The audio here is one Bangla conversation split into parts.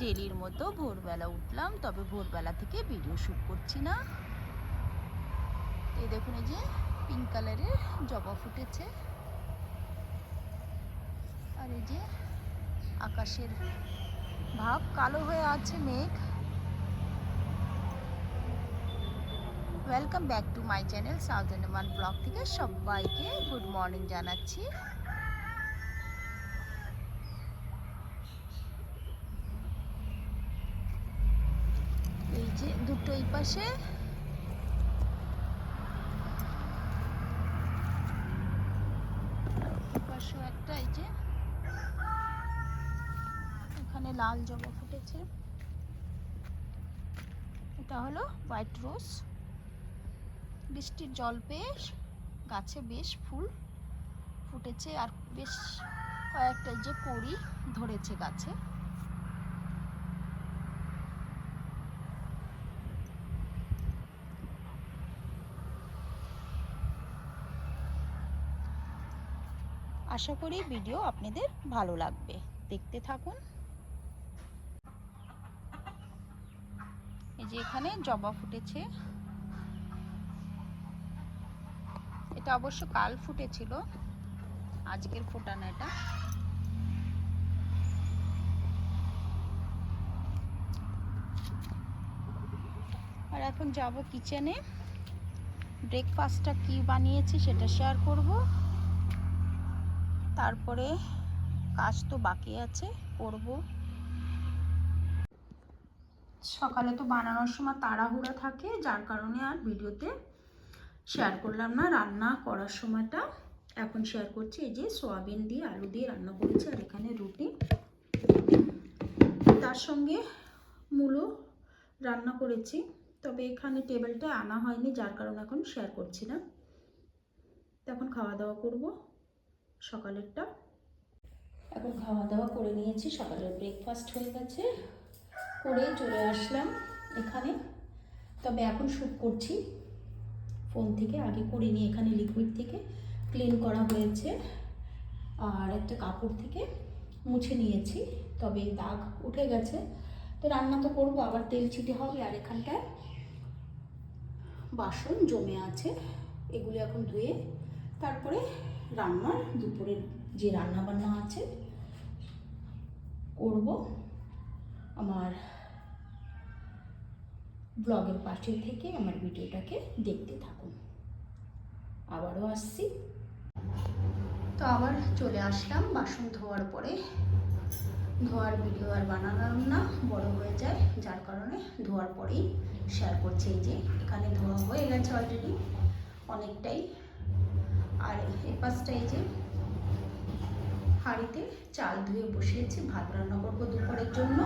ডেলির মতো ভোরবেলা উঠলাম, তবে ভোরবেলা থেকে ভিডিও শ্যুট করছি না। এই দেখুন এই যে পিঙ্ক কালারের জবা ফুটেছে। আর এই যে আকাশের ভাব, কালো হয়ে আছে মেঘ। Welcome back to my channel south Andaman blog থেকে সবাইকে গুড মর্নিং জানাচ্ছি এই দুটো এই পাশে। একটা, এই যে। এখানে লাল জবা ফুটেছে। এটা হলো হোয়াইট রোজ। বৃষ্টির জল পেয়ে গাছে বেশ ফুল ফুটেছে। আর বেশ কয়েকটা যে কড়ি ধরেছে গাছে। আশা করি ভিডিও আপনাদের ভালো লাগবে। দেখতে থাকুন। এই যে এখানে জবা ফুটেছে। এটা অবশ্য কাল ফুটেছিল। আজকের ফোটানো এটা। আর এখন যাব কিচেনে। ব্রেকফাস্টটা কি বানিয়েছি সেটা শেয়ার করব। তারপরে কাজ তো বাকি আছে, করব। সকালে তো বানানোর সময় তাড়াহুড়া থাকে, যার কারণে আর ভিডিওতে শেয়ার করলাম না। রান্না করার সময়টা এখন শেয়ার করছি, এই যে সোয়াবিন দিয়ে আলু দিয়ে রান্না করেছি, আর এখানে রুটি। তার সঙ্গে মূলো রান্না করেছি, তবে এখানে টেবিলটা আনা হয়নি, যার কারণে এখন শেয়ার করছি না। এখন খাওয়া দাওয়া করব। সকালেরটা। এখন খাওয়া দাওয়া করে নিয়েছি, সকালের ব্রেকফাস্ট হয়ে গেছে। করে চলে আসলাম এখানে। তবে এখন শ্যুট করছি। ফোন থেকে আগে করে করিনি এখানে লিকুইড থেকে। ক্লিন করা হয়েছে। আর একটা কাপড় থেকে মুছে নিয়েছি। তবে দাগ উঠে গেছে। তো রান্না তো করব, আবার তেল ছিটে হবে। আর এখানটায় বাসন জমে আছে। এগুলো এখন ধুয়ে তারপরে রান্নার দুপুরের যে রান্না বান্না আছে, করব আমার ব্লগের পাশে থেকে আমার ভিডিওটাকে দেখতে থাকুন। আবারও আসছি। তো আবার চলে আসলাম বাসন ধোয়ার পরে। ধোয়ার ভিডিও আর বানালাম না, বড় হয়ে যায়, যার কারণে ধোয়ার পরেই শেয়ার করছি এই যে, এখানে ধোয়া হয়ে গেছে অলরেডি অনেকটাই। আর এ পাশটা এই যে হাঁড়িতে চাল ধুয়ে বসিয়েছি, ভাত রান্না করব দুপুরের জন্য।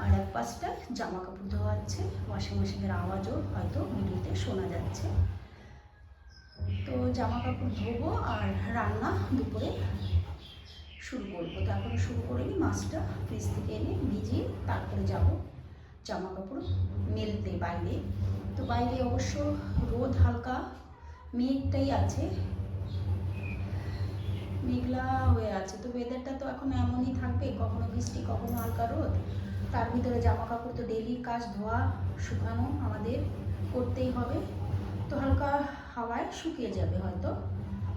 আর এক পাশটা জামা কাপড় ধোয়া আছে ওয়াশিং মেশিনের আওয়াজও হয়তো ভিডিওতে শোনা যাচ্ছে। তো জামা কাপড় ধোবো আর রান্না দুপুরে শুরু করব। তো এখন শুরু করে নিই মাছটা ফ্রিজ থেকে এনে ভিজিয়ে তারপরে যাব জামা কাপড় মেলতে বাইরে। তো বাইরে অবশ্য রোদ হালকা মেঘটাই আছে। মেঘলা হয়ে আছে। তো ওয়েদারটা তো এখন এমনই থাকবে, কখনো বৃষ্টি, কখনো হালকা রোদ। তার ভিতরে জামা কাপড় তো ডেলি কাজ, ধোয়া, শুকানো আমাদের করতেই হবে। তো হালকা হাওয়ায় শুকিয়ে যাবে হয়তো।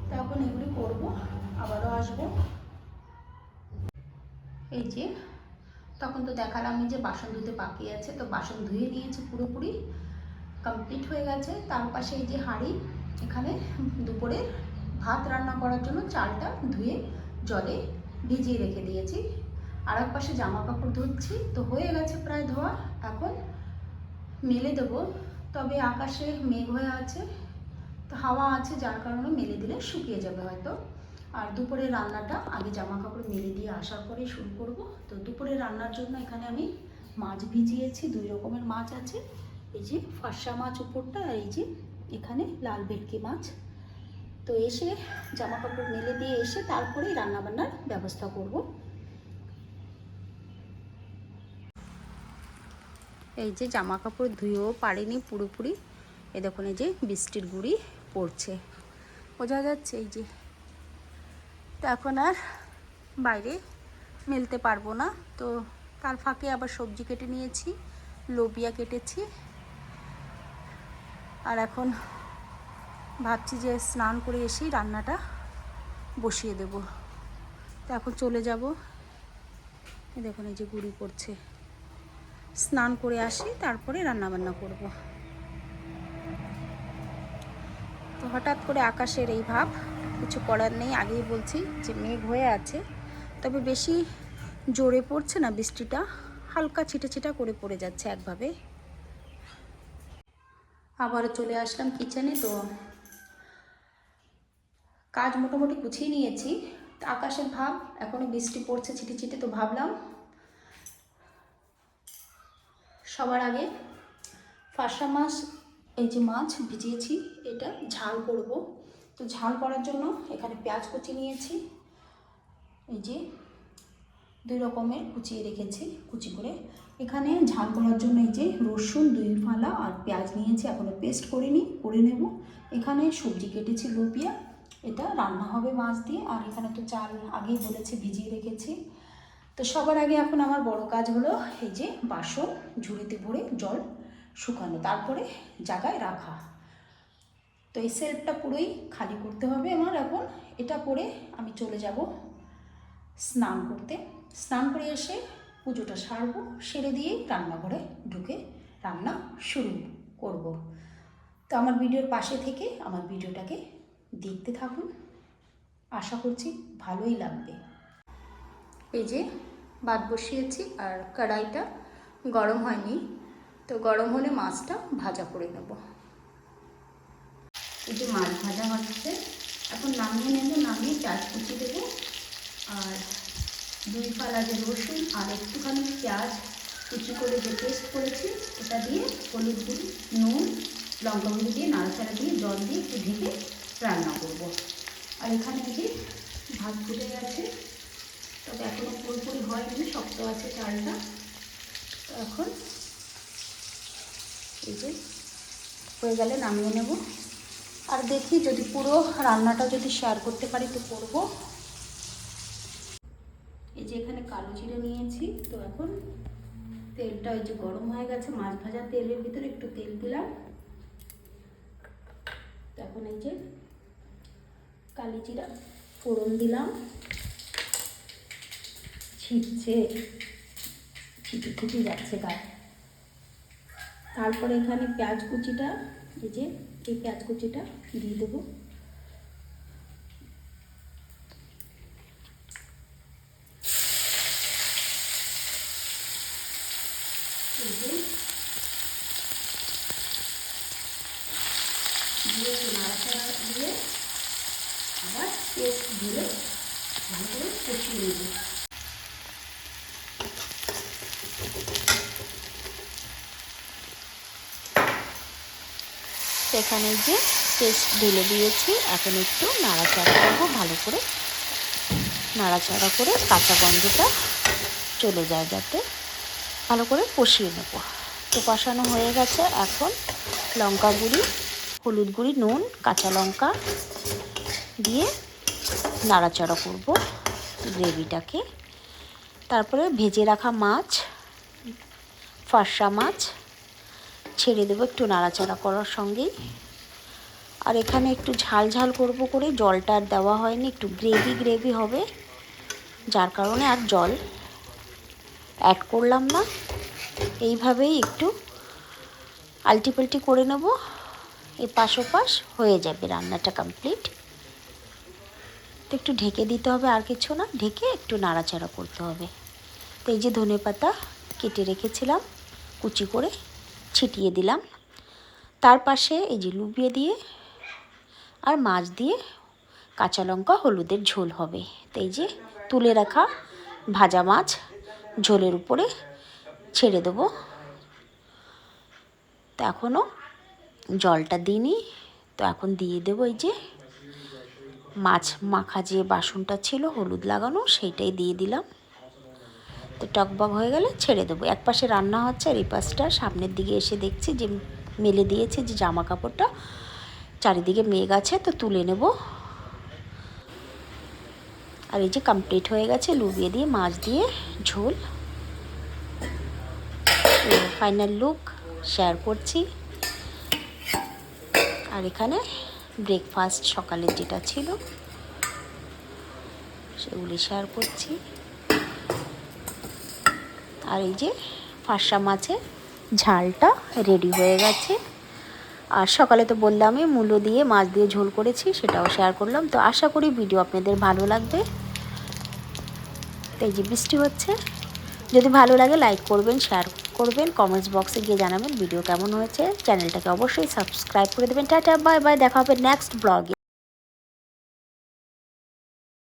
তো এখন এগুলি করব, আবারও আসব। এই যে, তখন তো দেখালাম যে বাসন ধুতে বাকি আছে। তো বাসন ধুয়ে নিয়েছি পুরোপুরি কমপ্লিট হয়ে গেছে। তার পাশে এই যে হাঁড়ি এখানে দুপুরে ভাত রান্না করার জন্য চালটা ধুয়ে জলে ভিজিয়ে রেখে দিয়েছি। আর এক পাশে জামা কাপড় ধুচ্ছি। তো হয়ে গেছে প্রায় ধোয়া। এখন মেলে দেবো। তবে আকাশে মেঘ হয়ে আছে। তো হাওয়া আছে, যার কারণে মেলে দিলে শুকিয়ে যাবে হয়তো। আর দুপুরে রান্নাটা আগে জামা কাপড় মেলে দিয়ে আসার পরে শুরু করব। তো দুপুরে রান্নার জন্য এখানে আমি মাছ ভিজিয়েছি। দুই রকমের মাছ আছে। এই যে ফার্সা মাছ উপরটা আর এই যে এখানে লাল ভেটকি মাছ। তো এসে জামা কাপড় মেলে দিয়ে এসে তারপরেই রান্নাবান্নার ব্যবস্থা করব। এই যে জামা কাপড় ধুয়েও পারেনি পুরোপুরি। এ দেখুন, এই যে বৃষ্টির গুঁড়ি পড়ছে। বোঝা যাচ্ছে এই যে। এখন আর বাইরে মেলতে পারব না। তো তার ফাঁকে আবার সবজি কেটে নিয়েছি, লোবিয়া কেটেছি। আর এখন ভাবছি যে স্নান করে এসেই রান্নাটা বসিয়ে দেব। তো এখন চলে যাব। দেখুন, এই যে গুড়ি করছে। স্নান করে আসি, তারপরে রান্নাবান্না করব। তো হঠাৎ করে আকাশের এই ভাব, কিছু করার নেই। আগেই বলছি যে মেঘ হয়ে আছে, তবে বেশি জোরে পড়ছে না, বৃষ্টিটা হালকা ছিটে ছিটা করে পড়ে যাচ্ছে একভাবে। আবারও চলে আসলাম কিচেনে, তো কাজ মোটামুটি গুছিয়ে নিয়েছি। তো আকাশের ভাব এখনও বৃষ্টি পড়ছে ছিটে ছিটে, তো ভাবলাম সবার আগে ফাঁসা মাছ, এই যে মাছ ভিজিয়েছি, এটা ঝাল করব। তো ঝাল করার জন্য এখানে পেঁয়াজ কুচি নিয়েছি, এই যে দুই রকমের কুচিয়ে রেখেছি, কুচি করে। এখানে ঝাল করার জন্য এই যে রসুন, দুই ফালা আর পেঁয়াজ নিয়েছি এখনও পেস্ট করিনি, করে নেব। এখানে সবজি কেটেছি লোপিয়া, এটা রান্না হবে মাছ দিয়ে। আর এখানে তো চাল আগেই বলেছে, ভিজিয়ে রেখেছি। তো সবার আগে এখন আমার বড় কাজ হলো এই যে বাসন ঝুড়িতে ভরে জল শুকানো, তারপরে জায়গায় রাখা। তো এই সেলফটা পুরোই খালি করতে হবে আমার। এখন এটা পরে আমি চলে যাব স্নান করতে। স্নান করে এসে পুজোটা সারবো, সেরে দিয়ে রান্নাঘরে ঢুকে রান্না শুরু করব। তো আমার ভিডিওর পাশে থেকে আমার ভিডিওটাকে দেখতে থাকুন। আশা করছি ভালোই লাগবে। এই যে ভাত বসিয়েছি আর কড়াইটা গরম হয়নি, তো গরম হলে মাছটা ভাজা করে নেব। এই যে মাছ ভাজা হচ্ছে, এখন নামিয়ে নেব, নামিয়ে পেঁয়াজ কুচি দেবো আর দুই ফালা যে রসুন আর একটুখানি পেঁয়াজ কুচি করে যে পেস্ট করেছি, এটা দিয়ে হলুদ গুঁড়ি, নুন, লঙ্কা গুঁড়ি দিয়ে নাড়াচাড়া দিয়ে জল দিয়ে একটু ঢেকে রান্না করব। আর এখানে যে ভাত ফুটে গেছে, তবে এখনও পুরোপুরি হয়নি, শক্ত আছে চালটা। এখন এই যে হয়ে গেলে নামিয়ে নেব। আর দেখি যদি পুরো রান্নাটা যদি শেয়ার করতে পারি তো করব। যে এখানে কালো জিরে নিয়েছি, তো এখন তেলটা ওই যে গরম হয়ে গেছে, মাছ ভাজা তেলের ভিতরে একটু তেল দিলাম। এখন এই যে কালি জিরা ফোড়ন দিলাম। ছিটছে, ছিটি ছিটি যাচ্ছে গায়ে তারপরে এখানে পেঁয়াজ কুচিটা, এই যে এই পেঁয়াজ কুচিটা দিয়ে দেবো। দিয়ে নাড়াচাড়া দিয়ে আবার ভালো করে কষিয়ে নেব। সেখানে যে পেস্ট ঢেলে দিয়েছি, এখন একটু নাড়াচাড়া করব, ভালো করে। নাড়াচাড়া করে কাঁচা গন্ধটা চলে যায় যাতে। ভালো করে কষিয়ে নেব। তো কষানো হয়ে গেছে এখন লঙ্কা গুঁড়ি, হলুদ গুঁড়ি, নুন, কাঁচা লঙ্কা দিয়ে নাড়াচাড়া করব গ্রেভিটাকে। তারপরে ভেজে রাখা মাছ, ফার্সা মাছ ছেড়ে দেবো একটু নাড়াচাড়া করার সঙ্গেই। আর এখানে একটু ঝাল ঝাল করব করে জলটা আর দেওয়া হয়নি, একটু গ্রেভি গ্রেভি হবে, যার কারণে আর জল অ্যাড করলাম না। এইভাবেই একটু আলটিপাল্টি করে নেব। এই পাশ ওপাশ হয়ে যাবে রান্নাটা কমপ্লিট তো একটু ঢেকে দিতে হবে আর কিছু না, ঢেকে একটু নাড়াচাড়া করতে হবে। তো এই যে ধনে পাতা কেটে রেখেছিলাম, কুচি করে ছিটিয়ে দিলাম। তার পাশে এই যে লুবিয়ে দিয়ে আর মাছ দিয়ে কাঁচা লঙ্কা, হলুদের ঝোল হবে। তো এই যে তুলে রাখা ভাজা মাছ ঝোলের উপরে ছেড়ে দেবো। তো এখনও জলটা দিইনি। তো এখন দিয়ে দেবো এই যে মাছ মাখা যে বাসনটা ছিল, হলুদ লাগানো, সেইটাই দিয়ে দিলাম। তো টকবক হয়ে গেলে ছেড়ে দেবো। এক পাশে রান্না হচ্ছে আর এই পাশটা সামনের দিকে এসে দেখছি যে মেলে দিয়েছে যে জামা কাপড়টা। চারিদিকে মেঘ আছে, তো তুলে নেব। আর এই যে কমপ্লিট হয়ে গেছে, লুবিয়ে দিয়ে, মাছ দিয়ে ঝোল। ফাইনাল লুক শেয়ার করছি। আর এখানে ব্রেকফাস্ট সকালের যেটা ছিল, সেগুলি শেয়ার করছি। আর এই যে ফাঁসা মাছের ঝালটা রেডি হয়ে গেছে। আর সকালে তো বললামই মূল্য দিয়ে মাছ দিয়ে ঝোল করেছি, সেটাও শেয়ার করলাম। তো আশা করি ভিডিও আপনাদের ভালো লাগবে। তো এই যে বৃষ্টি হচ্ছে, যদি ভালো লাগে লাইক করবেন শেয়ার করবেন কমেন্টস বক্সে গিয়ে জানাবেন ভিডিও কেমন হয়েছে। চ্যানেলটাকে অবশ্যই সাবস্ক্রাইব করে দেবেন। টাটা বাই বাই দেখা হবে নেক্সট ব্লগে